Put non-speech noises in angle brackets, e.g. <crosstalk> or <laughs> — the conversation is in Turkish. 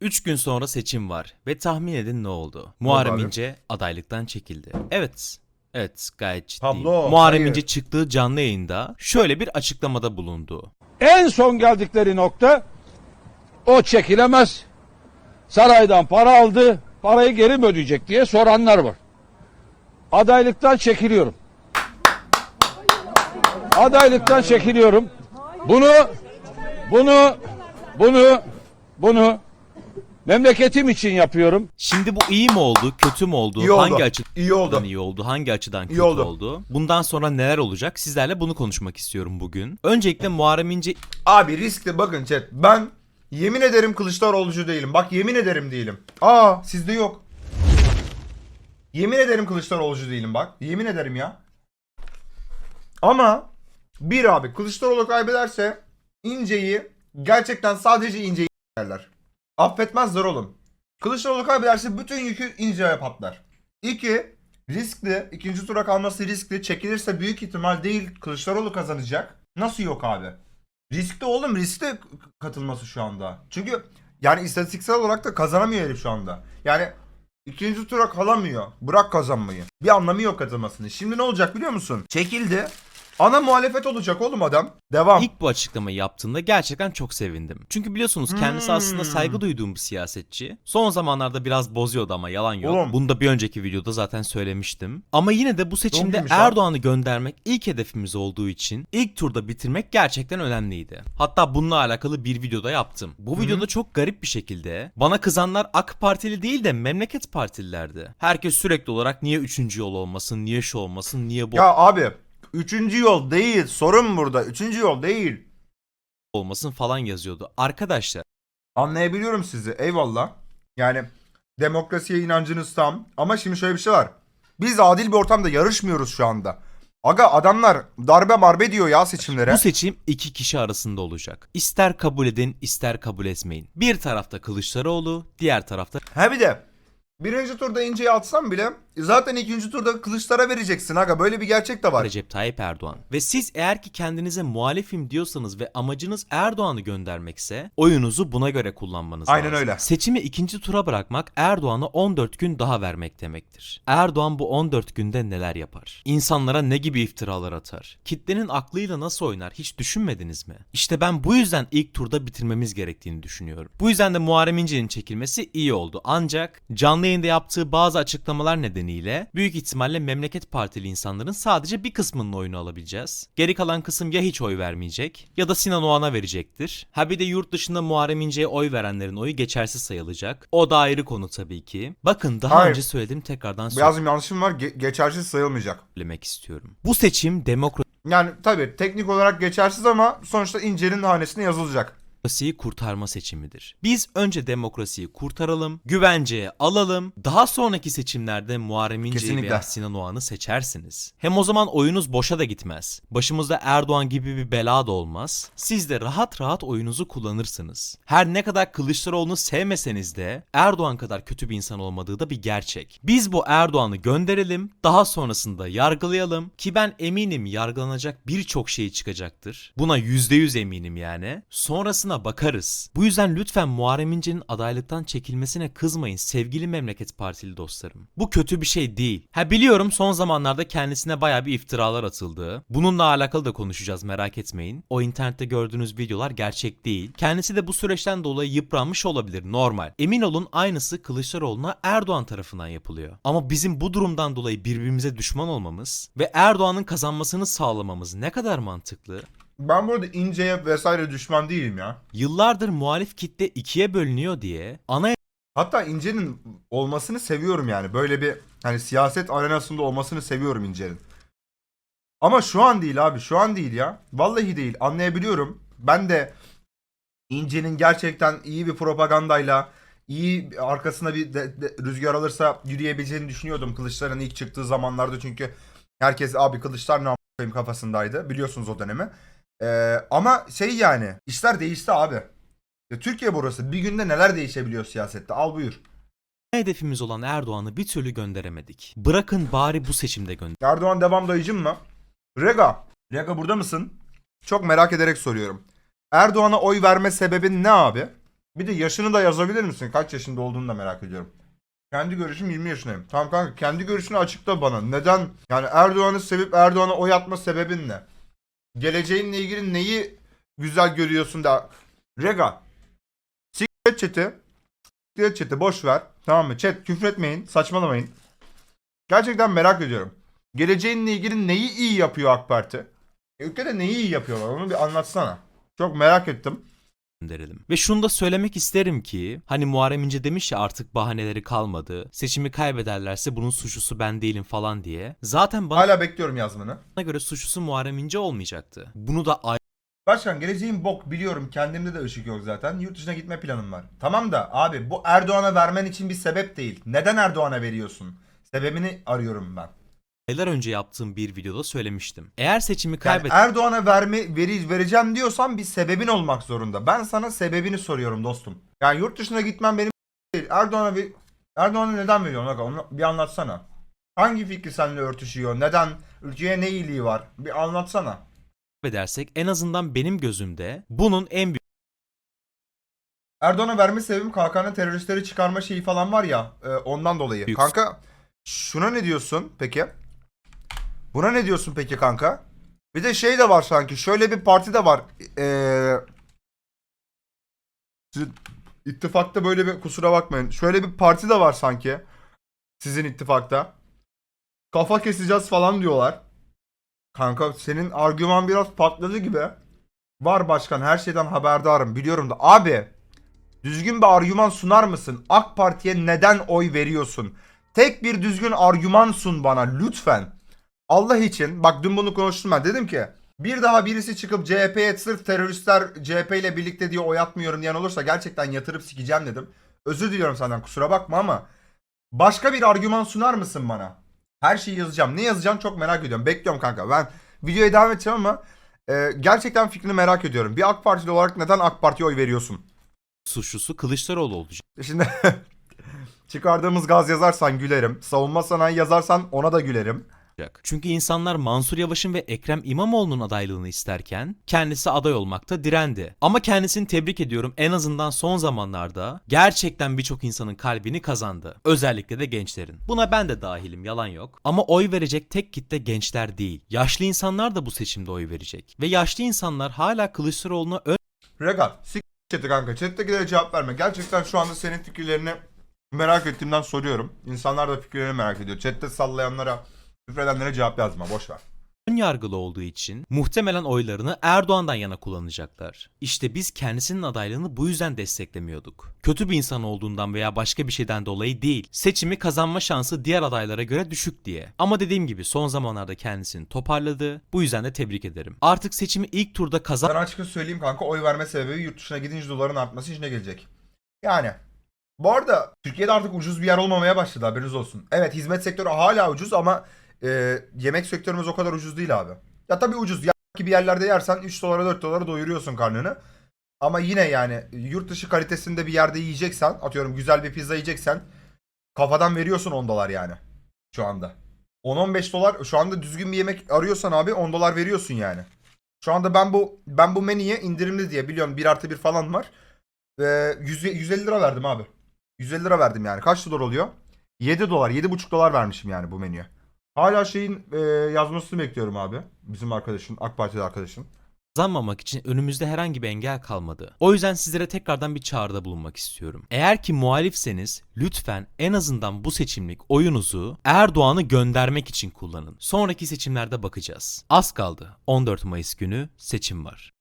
3 gün sonra seçim var ve tahmin edin ne oldu? Muharrem abi? İnce adaylıktan çekildi. Evet. Evet gayet ciddi. Tablo, Muharrem hayır. İnce çıktığı canlı yayında şöyle bir açıklamada bulundu. En son geldikleri nokta o çekilemez. Saraydan para aldı, parayı geri mi ödeyecek diye soranlar var. Adaylıktan çekiliyorum. Adaylıktan çekiliyorum. Bunu bunu bunu bunu memleketim için yapıyorum. Şimdi bu iyi mi oldu, kötü mü oldu? İyi oldu. Hangi açıdan İyi oldu. iyi oldu, hangi açıdan kötü oldu. oldu? Bundan sonra neler olacak? Sizlerle bunu konuşmak istiyorum bugün. Öncelikle Muharrem İnce Abi riskli bakın chat. Ben yemin ederim Kılıçdaroğlu'cu değilim. Bak yemin ederim değilim. Aa sizde yok. Yemin ederim Kılıçdaroğlu'cu değilim bak. Yemin ederim ya. Ama bir abi Kılıçdaroğlu kaybederse İnce'yi gerçekten sadece İnce'yi derler. Affetmezler oğlum. Kılıçdaroğlu kaybederse bütün yükü İnce'ye patlar. İki, riskli. ikinci tura kalması riskli. Çekilirse büyük ihtimal değil Kılıçdaroğlu kazanacak. Nasıl yok abi? Riskli oğlum riskli katılması şu anda. Çünkü yani istatistiksel olarak da kazanamıyor herif şu anda. Yani ikinci tura kalamıyor. Bırak kazanmayı. Bir anlamı yok katılmasının. Şimdi ne olacak biliyor musun? Çekildi. Ana muhalefet olacak oğlum adam. Devam. ilk bu açıklamayı yaptığında gerçekten çok sevindim. Çünkü biliyorsunuz kendisi Hmm. aslında saygı duyduğum bir siyasetçi. Son zamanlarda biraz bozuyordu ama yalan yok. Oğlum. Bunu da bir önceki videoda zaten söylemiştim. Ama yine de bu seçimde. Erdoğan'ı göndermek ilk hedefimiz olduğu için ilk turda bitirmek gerçekten önemliydi. Hatta bununla alakalı bir videoda yaptım. Bu videoda çok garip bir şekilde bana kızanlar AK Partili değil de memleket partililerdi. Herkes sürekli olarak niye üçüncü yol olmasın, niye şu olmasın, niye bu Ya abi üçüncü yol değil. Sorun burada. Üçüncü yol değil. olmasın falan yazıyordu. Arkadaşlar Anlayabiliyorum sizi. Eyvallah. Yani demokrasiye inancınız tam. Ama şimdi şöyle bir şey var. Biz adil bir ortamda yarışmıyoruz şu anda. Aga adamlar darbe marbe diyor ya seçimlere. Bu seçim iki kişi arasında olacak. İster kabul edin, ister kabul etmeyin. Bir tarafta Kılıçdaroğlu, diğer tarafta Ha bir de birinci turda İnce'yi atsam bile zaten ikinci turda Kılıçlara vereceksin aga. Böyle bir gerçek de var. Recep Tayyip Erdoğan. Ve siz eğer ki kendinize muhalifim diyorsanız ve amacınız Erdoğan'ı göndermekse oyunuzu buna göre kullanmanız Aynen lazım. öyle. Seçimi ikinci tura bırakmak Erdoğan'a 14 gün daha vermek demektir. Erdoğan bu 14 günde neler yapar? İnsanlara ne gibi iftiralar atar? Kitlenin aklıyla nasıl oynar hiç düşünmediniz mi? İşte ben bu yüzden ilk turda bitirmemiz gerektiğini düşünüyorum. Bu yüzden de Muharrem İnce'nin çekilmesi iyi oldu. Ancak canlı yayında yaptığı bazı açıklamalar nedeniyle büyük ihtimalle memleket partili insanların sadece bir kısmının oyunu alabileceğiz. Geri kalan kısım ya hiç oy vermeyecek ya da Sinan Oğan'a verecektir. Ha bir de yurt dışında Muharrem İnce'ye oy verenlerin oyu geçersiz sayılacak. O da ayrı konu tabii ki. Bakın daha Hayır. önce söyledim tekrardan Biraz bir yanlışım var. Ge- geçersiz sayılmayacak. söylemek istiyorum. Bu seçim demokrasi Yani tabii teknik olarak geçersiz ama sonuçta İnce'nin hanesine yazılacak. Demokrasiyi kurtarma seçimidir. Biz önce demokrasiyi kurtaralım, güvenceye alalım, daha sonraki seçimlerde Muharrem İnce'yi veya Sinan Oğan'ı seçersiniz. Hem o zaman oyunuz boşa da gitmez. Başımızda Erdoğan gibi bir bela da olmaz. Siz de rahat rahat oyunuzu kullanırsınız. Her ne kadar Kılıçdaroğlu'nu sevmeseniz de Erdoğan kadar kötü bir insan olmadığı da bir gerçek. Biz bu Erdoğan'ı gönderelim, daha sonrasında yargılayalım ki ben eminim yargılanacak birçok şey çıkacaktır. Buna %100 eminim yani. Sonrasına bakarız. Bu yüzden lütfen Muharrem İnce'nin adaylıktan çekilmesine kızmayın sevgili memleket partili dostlarım. Bu kötü bir şey değil. Ha biliyorum son zamanlarda kendisine baya bir iftiralar atıldı. Bununla alakalı da konuşacağız merak etmeyin. O internette gördüğünüz videolar gerçek değil. Kendisi de bu süreçten dolayı yıpranmış olabilir normal. Emin olun aynısı Kılıçdaroğlu'na Erdoğan tarafından yapılıyor. Ama bizim bu durumdan dolayı birbirimize düşman olmamız ve Erdoğan'ın kazanmasını sağlamamız ne kadar mantıklı? Ben burada İnce'ye vesaire düşman değilim ya. Yıllardır muhalif kitle ikiye bölünüyor diye ana Hatta İnce'nin olmasını seviyorum yani. Böyle bir hani siyaset arenasında olmasını seviyorum İnce'nin. Ama şu an değil abi. Şu an değil ya. Vallahi değil. Anlayabiliyorum. Ben de İnce'nin gerçekten iyi bir propagandayla iyi arkasına bir de- de- rüzgar alırsa yürüyebileceğini düşünüyordum Kılıçlar'ın ilk çıktığı zamanlarda çünkü herkes abi Kılıçlar ne yapayım kafasındaydı. Biliyorsunuz o dönemi. Ee, ama şey yani işler değişti abi. Ya Türkiye burası. Bir günde neler değişebiliyor siyasette. Al buyur. hedefimiz olan Erdoğan'ı bir türlü gönderemedik. Bırakın bari bu seçimde gönder. Erdoğan devam dayıcım mı? Rega. Rega burada mısın? Çok merak ederek soruyorum. Erdoğan'a oy verme sebebin ne abi? Bir de yaşını da yazabilir misin? Kaç yaşında olduğunu da merak ediyorum. Kendi görüşüm 20 yaşındayım. Tamam kanka kendi görüşünü açıkla bana. Neden? Yani Erdoğan'ı sevip Erdoğan'a oy atma sebebin ne? Geleceğinle ilgili neyi güzel görüyorsun da? Rega. Sikret chat'i. Sikret chat'i boş ver. Tamam mı? Chat küfretmeyin. Saçmalamayın. Gerçekten merak ediyorum. Geleceğinle ilgili neyi iyi yapıyor AK Parti? Ülkede neyi iyi yapıyorlar? Onu bir anlatsana. Çok merak ettim. Gönderelim. Ve şunu da söylemek isterim ki hani Muharrem İnce demiş ya artık bahaneleri kalmadı. Seçimi kaybederlerse bunun suçlusu ben değilim falan diye. Zaten bana Hala bekliyorum yazmanı. göre suçlusu Muharrem İnce olmayacaktı. Bunu da Başkan geleceğin bok biliyorum kendimde de ışık yok zaten. Yurt dışına gitme planım var. Tamam da abi bu Erdoğan'a vermen için bir sebep değil. Neden Erdoğan'a veriyorsun? Sebebini arıyorum ben. Aylar önce yaptığım bir videoda söylemiştim. Eğer seçimi Yani kaybet Erdoğan'a verme, veri, vereceğim diyorsan bir sebebin olmak zorunda. Ben sana sebebini soruyorum dostum. Yani yurt dışına gitmem benim değil. Erdoğan'a bir Erdoğan'a neden veriyorsun? Aga, Onu bir anlatsana. Hangi fikri seninle örtüşüyor? Neden? Ülkeye ne iyiliği var? Bir anlatsana. kaybedersek en azından benim gözümde bunun en büyük Erdoğan'a verme sebebim KK'nın teröristleri çıkarma şeyi falan var ya e, ondan dolayı. Kanka şuna ne diyorsun peki? Buna ne diyorsun peki kanka? Bir de şey de var sanki şöyle bir parti de var. Eee siz- ittifakta böyle bir kusura bakmayın. Şöyle bir parti de var sanki. Sizin ittifakta. Kafa keseceğiz falan diyorlar. Kanka senin argüman biraz patladı gibi. Var başkan her şeyden haberdarım biliyorum da. Abi Düzgün bir argüman sunar mısın? AK Parti'ye neden oy veriyorsun? Tek bir düzgün argüman sun bana lütfen. Allah için bak dün bunu konuştum ben dedim ki bir daha birisi çıkıp CHP'ye sırf teröristler CHP ile birlikte diye oy atmıyorum diyen olursa gerçekten yatırıp sikeceğim dedim. Özür diliyorum senden kusura bakma ama başka bir argüman sunar mısın bana? Her şeyi yazacağım. Ne yazacağım çok merak ediyorum. Bekliyorum kanka. Ben videoya devam edeceğim ama e, gerçekten fikrini merak ediyorum. Bir AK Partili olarak neden AK Parti'ye oy veriyorsun? suçlusu Kılıçdaroğlu olacak. Şimdi <laughs> çıkardığımız gaz yazarsan gülerim. Savunma sanayi yazarsan ona da gülerim. Çünkü insanlar Mansur Yavaş'ın ve Ekrem İmamoğlu'nun adaylığını isterken kendisi aday olmakta direndi. Ama kendisini tebrik ediyorum en azından son zamanlarda gerçekten birçok insanın kalbini kazandı. Özellikle de gençlerin. Buna ben de dahilim yalan yok. Ama oy verecek tek kitle gençler değil. Yaşlı insanlar da bu seçimde oy verecek. Ve yaşlı insanlar hala Kılıçdaroğlu'na ön Regal. Sik chat'i kanka. Chat'tekilere cevap verme. Gerçekten şu anda senin fikirlerini merak ettiğimden soruyorum. İnsanlar da fikirlerini merak ediyor. Chat'te sallayanlara, küfredenlere cevap yazma. Boş ver. ön yargılı olduğu için muhtemelen oylarını Erdoğan'dan yana kullanacaklar. İşte biz kendisinin adaylığını bu yüzden desteklemiyorduk. Kötü bir insan olduğundan veya başka bir şeyden dolayı değil. Seçimi kazanma şansı diğer adaylara göre düşük diye. Ama dediğim gibi son zamanlarda kendisini toparladı. Bu yüzden de tebrik ederim. Artık seçimi ilk turda kazan Sana açıkça söyleyeyim kanka. Oy verme sebebi yurt dışına gidince doların artması işine gelecek. Yani. Bu arada Türkiye'de artık ucuz bir yer olmamaya başladı haberiniz olsun. Evet hizmet sektörü hala ucuz ama e, yemek sektörümüz o kadar ucuz değil abi. Ya tabii ucuz. Ya gibi yerlerde yersen 3 dolara 4 dolara doyuruyorsun karnını. Ama yine yani yurt dışı kalitesinde bir yerde yiyeceksen atıyorum güzel bir pizza yiyeceksen kafadan veriyorsun 10 dolar yani şu anda. 10-15 dolar şu anda düzgün bir yemek arıyorsan abi 10 dolar veriyorsun yani. Şu anda ben bu ben bu menüye indirimli diye biliyorum 1 artı 1 falan var. Ee, 100, 150 lira verdim abi. 150 lira verdim yani. Kaç dolar oluyor? 7 dolar 7,5 dolar vermişim yani bu menüye. Hala şeyin e, yazmasını bekliyorum abi. Bizim arkadaşın AK Partili arkadaşın. kazanmamak için önümüzde herhangi bir engel kalmadı. O yüzden sizlere tekrardan bir çağrıda bulunmak istiyorum. Eğer ki muhalifseniz lütfen en azından bu seçimlik oyunuzu Erdoğan'ı göndermek için kullanın. Sonraki seçimlerde bakacağız. Az kaldı. 14 Mayıs günü seçim var.